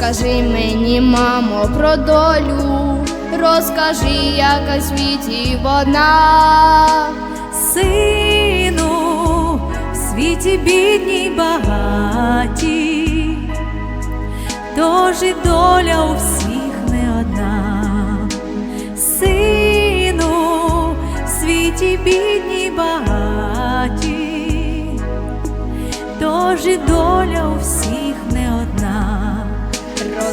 Розкажи мені, мамо, про долю, розкажи, яка в світі вона. Сину, в світі бідні й багаті, тож і доля у всіх не одна. Сину, в світі бідні багаті, тож і доля у всіх.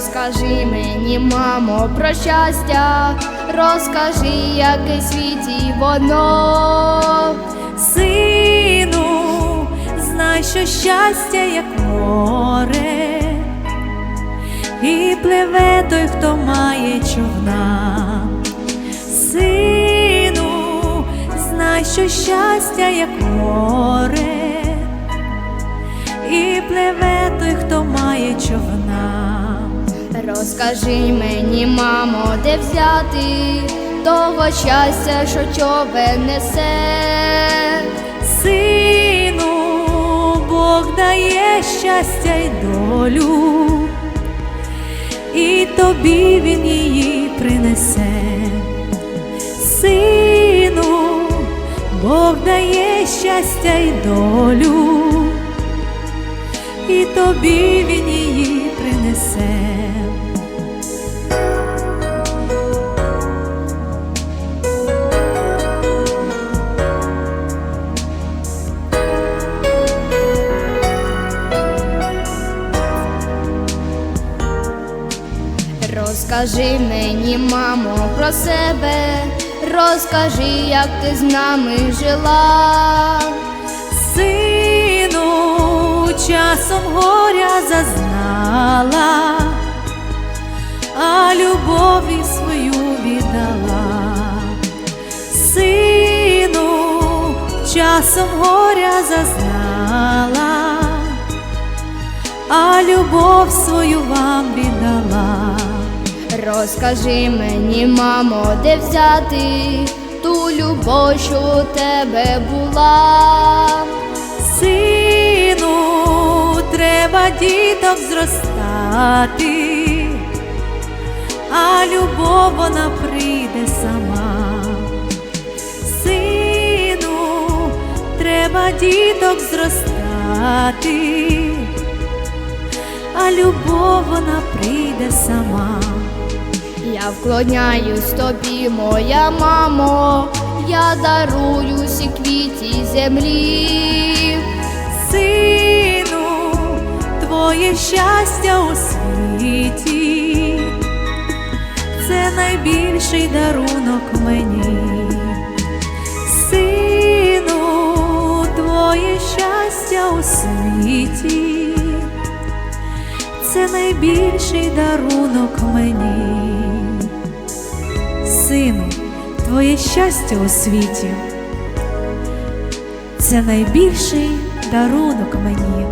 Розкажи мені, мамо, про щастя, розкажи, яке світі воно. Сину, знай, що щастя, як море, і пливе той, хто має човна. Сину, знай, що щастя, як море, і пливе той, хто має човна. Розкажи мені, мамо, де взяти того щастя, що човен несе. Сину, Бог дає щастя й долю, і тобі він її принесе. Сину, Бог дає щастя й долю, і тобі він її принесе. Розкажи мені, мамо, про себе, розкажи, як ти з нами жила. Сину, часом горя зазнала, а любові свою віддала. Сину, часом горя зазнала, а любов свою вам віддала. Розкажи мені, мамо, де взяти ту любов, що у тебе була. Діток зростати, а любов вона прийде сама. Сину, треба діток зростати, а любов вона прийде сама. Я вклоняюсь тобі, моя мамо, я дарую всі квіті землі. Твоє щастя у світі, це найбільший дарунок мені. Сину, твоє щастя у світі, це найбільший дарунок мені. Сину, твоє щастя у світі це найбільший дарунок мені.